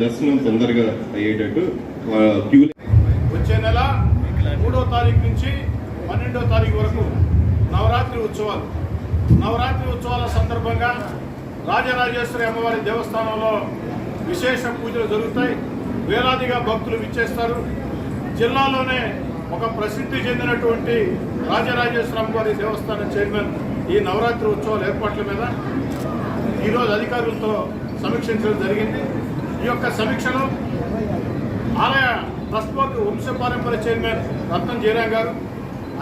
దర్శనం తొందరగా అయ్యేటట్టు వచ్చే నెల మూడో తారీఖు నుంచి పన్నెండో తారీఖు వరకు నవరాత్రి ఉత్సవాలు. నవరాత్రి ఉత్సవాల సందర్భంగా రాజరాజేశ్వరి అమ్మవారి దేవస్థానంలో విశేష పూజలు జరుగుతాయి. వేలాదిగా భక్తులు విచ్చేస్తారు. జిల్లాలోనే ఒక ప్రసిద్ధి చెందినటువంటి రాజరాజేశ్వరి అమ్మవారి దేవస్థానం చైర్మన్ ఈ నవరాత్రి ఉత్సవాల ఏర్పాట్ల మీద ఈరోజు అధికారులతో సమీక్షించడం జరిగింది. ఈ యొక్క సమీక్షలో ఆలయ ట్రస్ట్ బోర్డు వంశపారంపర్య చైర్మన్ రత్నం జయరాం గారు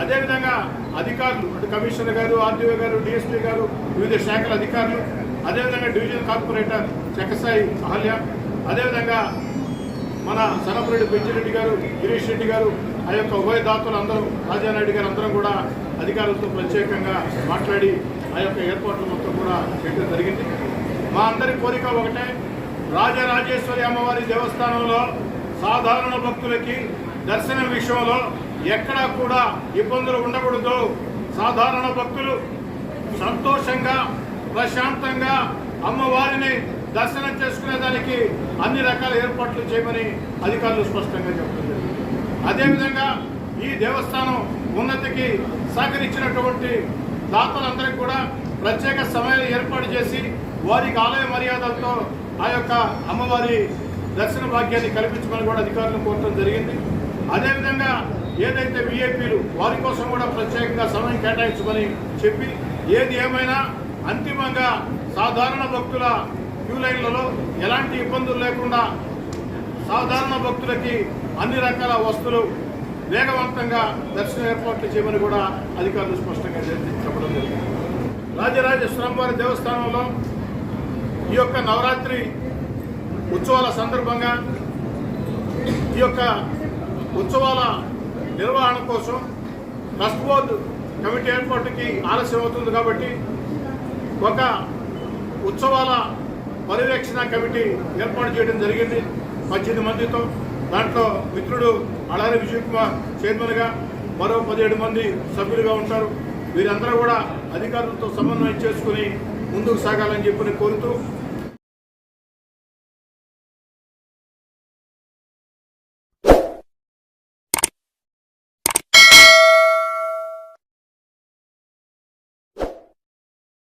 అదేవిధంగా అధికారులు అటు కమిషనర్ గారు ఆర్డీఓ గారు డిఎస్పీ గారు వివిధ శాఖల అధికారులు అదేవిధంగా డివిజన్ కార్పొరేటర్ చెక్కసాయి అహల్య అదేవిధంగా మన సనపరెడ్డి పెంచిరెడ్డి గారు గిరీష్ రెడ్డి గారు ఆ యొక్క ఉభయ దాతలు అందరూ రాజానాయుడు గారు అందరం కూడా అధికారులతో ప్రత్యేకంగా మాట్లాడి ఆ యొక్క ఏర్పాట్లు మొత్తం కూడా చేయడం జరిగింది. మా అందరి కోరిక ఒకటే రాజరాజేశ్వరి అమ్మవారి దేవస్థానంలో సాధారణ భక్తులకి దర్శనం విషయంలో ఎక్కడా కూడా ఇబ్బందులు ఉండకూడదు. సాధారణ భక్తులు సంతోషంగా ప్రశాంతంగా అమ్మవారిని దర్శనం చేసుకునేదానికి అన్ని రకాల ఏర్పాట్లు చేయమని అధికారులు స్పష్టంగా చెప్తున్నారు అదేవిధంగా ఈ దేవస్థానం ఉన్నతికి సహకరించినటువంటి దాతలందరికీ కూడా ప్రత్యేక సమయాలు ఏర్పాటు చేసి వారికి ఆలయ మర్యాదలతో ఆ యొక్క అమ్మవారి దర్శన భాగ్యాన్ని కల్పించమని కూడా అధికారులను కోరడం జరిగింది. అదేవిధంగా ఏదైతే విఐపీలు వారి కోసం కూడా ప్రత్యేకంగా సమయం కేటాయించమని చెప్పి ఏది ఏమైనా అంతిమంగా సాధారణ భక్తుల క్యూ లైన్లలో ఎలాంటి ఇబ్బందులు లేకుండా సాధారణ భక్తులకి అన్ని రకాల వస్తువులు వేగవంతంగా దర్శన ఏర్పాట్లు చేయమని కూడా అధికారులు స్పష్టంగా చెప్పడం జరిగింది. రాజరాజేశ్వరం వారి దేవస్థానంలో ఈ యొక్క నవరాత్రి ఉత్సవాల సందర్భంగా ఈ యొక్క ఉత్సవాల నిర్వహణ కోసం ట్రస్ట్ బోర్డు కమిటీ ఏర్పాటుకి ఆలస్యం అవుతుంది కాబట్టి ఒక ఉత్సవాల పర్యవేక్షణ కమిటీ ఏర్పాటు చేయడం జరిగింది. పద్దెనిమిది మందితో దాంట్లో మిత్రుడు అడారి విజయ్ కుమార్ చైర్మన్గా మరో పదిహేడు మంది సభ్యులుగా ఉంటారు. వీరందరూ కూడా అధికారులతో సమన్వయం చేసుకుని ముందుకు సాగాలని చెప్పి కోరుతూ